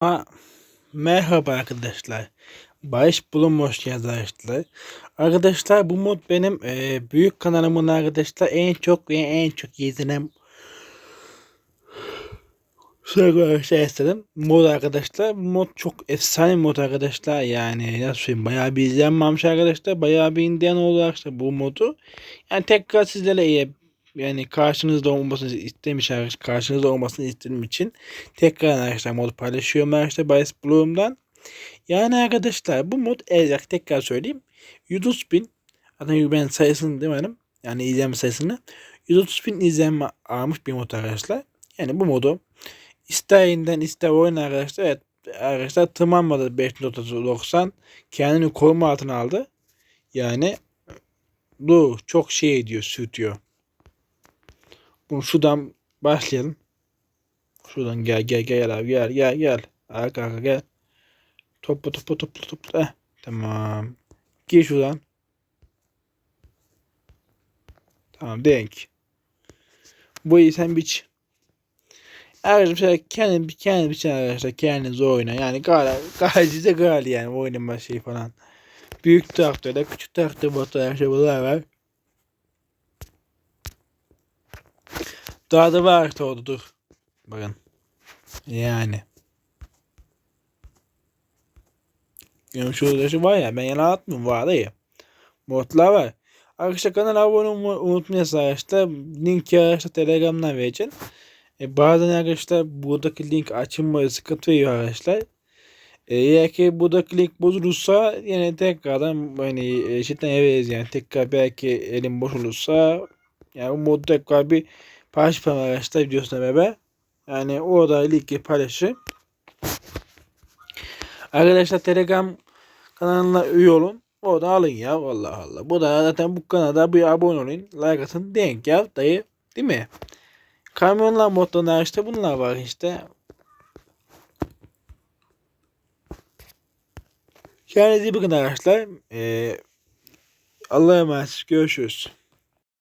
Ha, merhaba arkadaşlar. Barış bulunmuş yazmışlar. Arkadaşlar bu mod benim e, büyük kanalımın arkadaşlar en çok ve en çok izlenen Arkadaşlar istedim. Mod arkadaşlar. Mod çok efsane mod arkadaşlar. Yani nasıl söyleyeyim bayağı bir izlenmemiş arkadaşlar. Bayağı bir indiyen oldu arkadaşlar bu modu. Yani tekrar sizlerle iyi yani karşınızda olmasını istemiş arkadaşlar. Karşınızda olmasını istediğim için tekrar arkadaşlar modu paylaşıyorum arkadaşlar Bias Bloom'dan. Yani arkadaşlar bu mod eğer tekrar söyleyeyim. 130 bin zaten ben sayısını demedim. Yani izlenme sayısını 130 bin izlenme almış bir mod arkadaşlar. Yani bu modu ister yeniden ister oyun arkadaşlar evet arkadaşlar tırmanmadı 5.90 kendini koruma altına aldı. Yani bu çok şey ediyor sürtüyor. Bunu şuradan başlayalım. Şuradan gel gel gel abi gel gel gel. Arka arka gel. Topla topla topla topla. Eh, tamam. Gir şuradan. Tamam denk. Bu iyi sen biç. Arkadaşlar kendi kendi biçin arkadaşlar kendiniz oyna. Yani gal galicize gal yani oynama şey falan. Büyük traktörde küçük traktör motor her şey bunlar var. Daha da var orada dur. Bakın. Yani. Yani şurada şu var ya ben yana atmıyorum var ya. Modlar var. Arkadaşlar kanala abone olmayı unutmayın arkadaşlar. Linki arkadaşlar telegramdan vereceğim. E, bazen arkadaşlar buradaki link açılmaya sıkıntı veriyor arkadaşlar. E, eğer ki buradaki link bozulursa yine tekrardan hani e, cidden evdeyiz yani tekrar belki elim boş olursa yani bu tekrar bir paylaşmam arkadaşlar videosuna beraber. Yani orada linki paylaşırım. Arkadaşlar Telegram kanalına üye olun. Orada alın ya Allah Allah. Bu da zaten bu kanalda bir abone olun. Like atın denk ya dayı. Değil mi? Kamyonlar modlarında işte bunlar var işte. Kendinize iyi bakın arkadaşlar. Ee, Allah'a emanet. Görüşürüz.